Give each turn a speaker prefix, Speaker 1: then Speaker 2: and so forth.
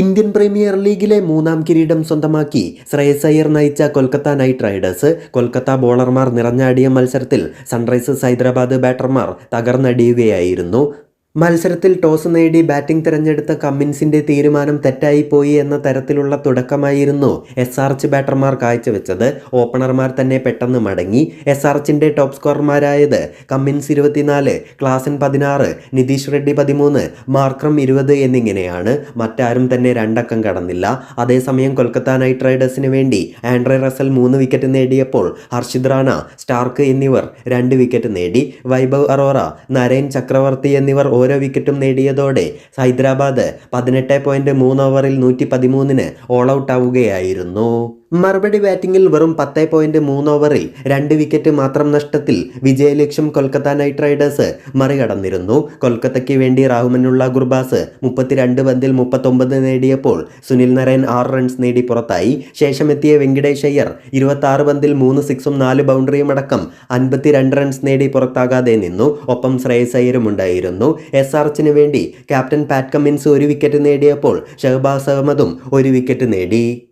Speaker 1: Indian premier ലീഗിലെ മൂന്നാം കിരീടം സ്വന്തമാക്കി ശ്രേയസ് അയ്യർ നയിച്ച കൊൽക്കത്ത നൈറ്റ് റൈഡേഴ്സ്. കൊൽക്കത്ത ബോളർമാർ നിറഞ്ഞാടിയ മത്സരത്തിൽ സൺറൈസേഴ്സ് ഹൈദരാബാദ് ബാറ്റർമാർ തകർന്നടിയുകയായിരുന്നു. മത്സരത്തിൽ ടോസ് നേടി ബാറ്റിംഗ് തിരഞ്ഞെടുത്ത കമ്മിൻസിന്റെ തീരുമാനം തെറ്റായിപ്പോയി എന്ന തരത്തിലുള്ള തുടക്കമായിരുന്നു എസ് ആർച്ച് ബാറ്റർമാർ കാഴ്ചവെച്ചത്. ഓപ്പണർമാർ തന്നെ പെട്ടെന്ന് മടങ്ങി. എസ് ആർച്ചിന്റെ ടോപ്പ് സ്കോറർമാരായത് കമ്മിൻസ് ഇരുപത്തിനാല് ക്ലാസൻ പതിനാറ് നിതീഷ് റെഡ്ഡി പതിമൂന്ന് മാർക്രം ഇരുപത് എന്നിങ്ങനെയാണ്. മറ്റാരും തന്നെ രണ്ടക്കം കടന്നില്ല. അതേസമയം കൊൽക്കത്ത നൈറ്റ് റൈഡേഴ്സിന് വേണ്ടി ആൻഡ്രെ റസൽ മൂന്ന് വിക്കറ്റ് നേടിയപ്പോൾ ഹർഷിദ് റാണ സ്റ്റാർക്ക് എന്നിവർ രണ്ട് വിക്കറ്റ് നേടി. വൈഭവ് അറോറ നരേൻ ചക്രവർത്തി എന്നിവർ ഓരോ വിക്കറ്റും നേടിയതോടെ ഹൈദരാബാദ് പതിനെട്ട് പോയിന്റ് മൂന്ന് ഓവറിൽ നൂറ്റി പതിമൂന്നിന് ഓൾ ഔട്ട് ആവുകയായിരുന്നു. മറുപടി ബാറ്റിംഗിൽ വെറും പത്ത് പോയിന്റ് മൂന്ന് ഓവറിൽ രണ്ട് വിക്കറ്റ് മാത്രം നഷ്ടത്തിൽ വിജയലക്ഷ്യം കൊൽക്കത്ത നൈറ്റ് റൈഡേഴ്സ് മറികടന്നിരുന്നു. കൊൽക്കത്തയ്ക്ക് വേണ്ടി റാഹുമനുള്ള ഗുർബാസ് മുപ്പത്തിരണ്ട് പന്തിൽ മുപ്പത്തൊമ്പത് നേടിയപ്പോൾ സുനിൽ നരയൻ ആറ് റൺസ് നേടി പുറത്തായി. ശേഷമെത്തിയ വെങ്കിടേഷ് അയ്യർ ഇരുപത്തി പന്തിൽ മൂന്ന് സിക്സും നാല് ബൗണ്ടറിയും അടക്കം അൻപത്തിരണ്ട് റൺസ് നേടി പുറത്താകാതെ നിന്നു. ഒപ്പം ശ്രേയസ് അയ്യരും ഉണ്ടായിരുന്നു. എസ് ആർച്ചിന് വേണ്ടി ക്യാപ്റ്റൻ പാറ്റ് കമ്മിൻസ് ഒരു വിക്കറ്റ് നേടിയപ്പോൾ ഷഹബാസ് അഹമ്മദും ഒരു വിക്കറ്റ് നേടി.